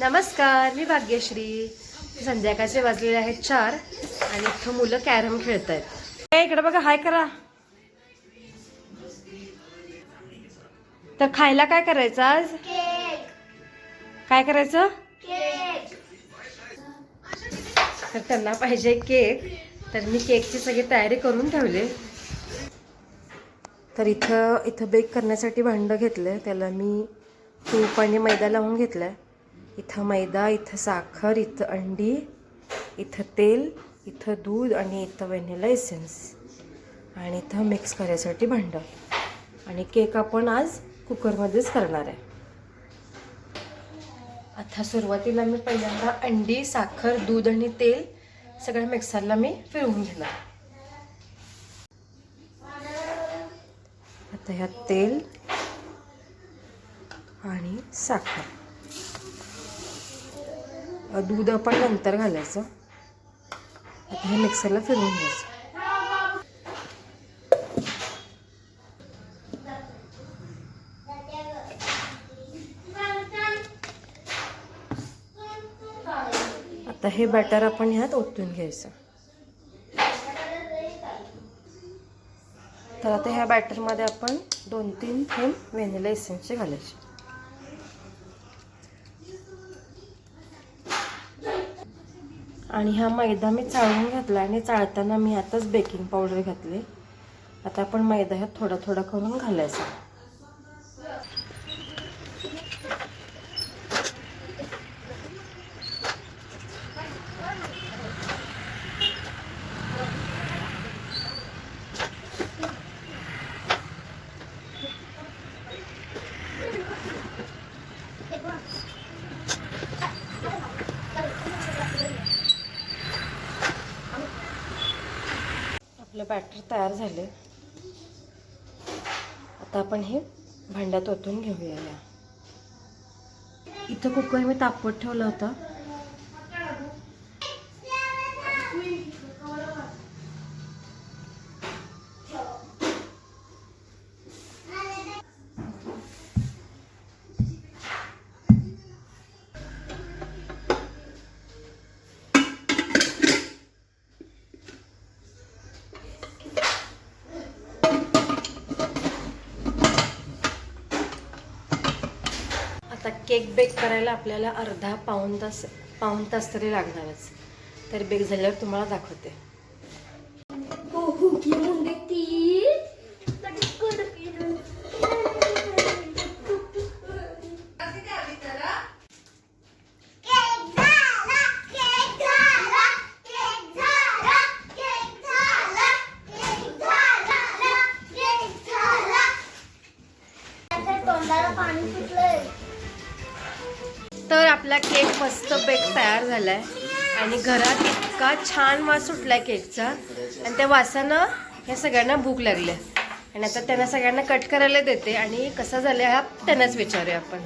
नमस्कार मी भाग्यश्री. संध्याकाळचे वाजलेले आहेत चार आणि इथं मुलं कॅरम खेळत आहेत इकडे बघा हाय करा. तर खायला काय करायचं आज? काय करायचं? तर त्यांना पाहिजे केक. तर मी केकची सगळी तयारी करून ठेवले. तर इथं इथं बेक करण्यासाठी भांडं घेतलं त्याला मी तूप आणि मैदा लावून घेतलं इथं मैदा इथं साखर इथं अंडी इथं तेल इथं दूध आणि इथं व्हॅनिला एसेन्स. आणि इथं मिक्स करायसाठी भांडं. आणि केक आपण आज कुकरमध्येच करणार आहे. आता सुरुवातीला मी पहिल्यांदा अंडी साखर दूध आणि तेल सगळ्या मिक्सरला मी फिरवून घेणार. आता ह्यात तेल आणि साखर. दूध आपण नंतर घालायचं. आता हे मिक्सरला फिरवून घ्यायचं. आता हे बॅटर आपण ह्यात ओतून घ्यायचं. तर आता ह्या बॅटरमध्ये आपण दोन तीन थेंब व्हॅनिला एसेन्सचे घालायचे. आणि हा मैदा मी चाळून घातला आणि चाळताना मी आताच बेकिंग पावडर घातली. आता आपण मैदा ह्यात थोडा थोडा करून घालायचा. आपलं बॅटर तयार झाले आता आपण हे भांड्यात ओतून घेऊया या. इथं कुकर मी तापवत ठेवला होता. आता केक बेक करायला आपल्याला अर्धा पाऊण तास पाऊण तास तरी लागणारच. तर बेक झाल्यावर तुम्हाला दाखवते. आपला केक मस्त बेक तयार झाला आहे आणि घरात इतका छान वास आहे केकचा. आणि त्या वासानं ह्या सगळ्यांना भूक लागली आणि आता त्यांना सगळ्यांना कट करायला देते. आणि कसा झाला हा त्यांनाच विचारूया आपण.